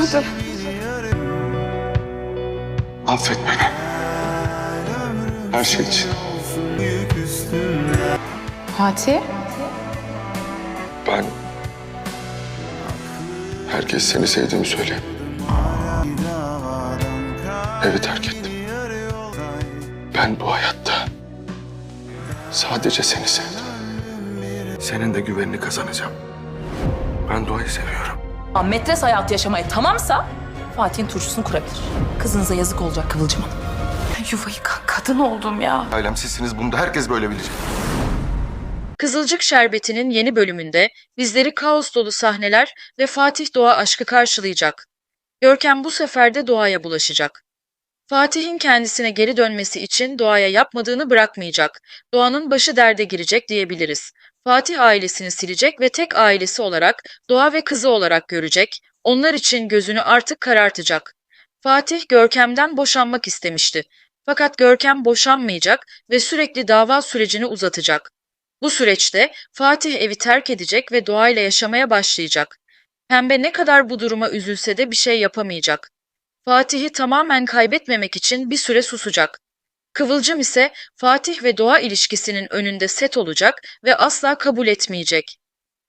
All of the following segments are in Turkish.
yapamadım. Affet beni. Her şey için. Fatih? Ben... Herkes seni sevdiğimi söyle. Evi terk ettim. Ben bu hayatta sadece seni sevdim. Senin de güvenini kazanacağım. Ben Doğa'yı seviyorum. Ama Metres hayatı yaşamaya tamamsa Fatih'in turşusunu kurabilir. Kızınıza yazık olacak Kıvılcım Hanım. Ben yuvayı yıkan kadın oldum ya. Ailem sizsiniz bunu da herkes böyle bilecek. Kızılcık Şerbeti'nin yeni bölümünde bizleri kaos dolu sahneler ve Fatih Doğa aşkı karşılayacak. Görkem bu sefer de Doğa'ya bulaşacak. Fatih'in kendisine geri dönmesi için Doğa'ya yapmadığını bırakmayacak. Doğa'nın başı derde girecek diyebiliriz. Fatih ailesini silecek ve tek ailesi olarak Doğa ve kızı olarak görecek. Onlar için gözünü artık karartacak. Fatih Görkem'den boşanmak istemişti. Fakat Görkem boşanmayacak ve sürekli dava sürecini uzatacak. Bu süreçte Fatih evi terk edecek ve doğayla yaşamaya başlayacak. Pembe ne kadar bu duruma üzülse de bir şey yapamayacak. Fatih'i tamamen kaybetmemek için bir süre susacak. Kıvılcım ise Fatih ve Doğa ilişkisinin önünde set olacak ve asla kabul etmeyecek.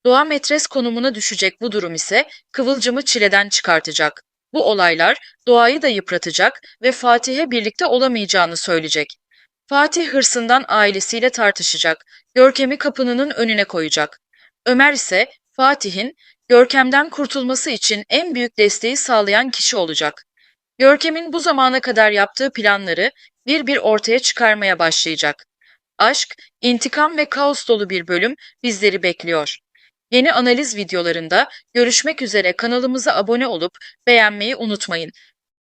Doğa metres konumuna düşecek bu durum ise Kıvılcım'ı çileden çıkartacak. Bu olaylar Doğa'yı da yıpratacak ve Fatih'e birlikte olamayacağını söyleyecek. Fatih hırsından ailesiyle tartışacak. Görkem'i kapının önüne koyacak. Ömer ise Fatih'in Görkem'den kurtulması için en büyük desteği sağlayan kişi olacak. Görkem'in bu zamana kadar yaptığı planları bir bir ortaya çıkarmaya başlayacak. Aşk, intikam ve kaos dolu bir bölüm bizleri bekliyor. Yeni analiz videolarında görüşmek üzere kanalımıza abone olup beğenmeyi unutmayın.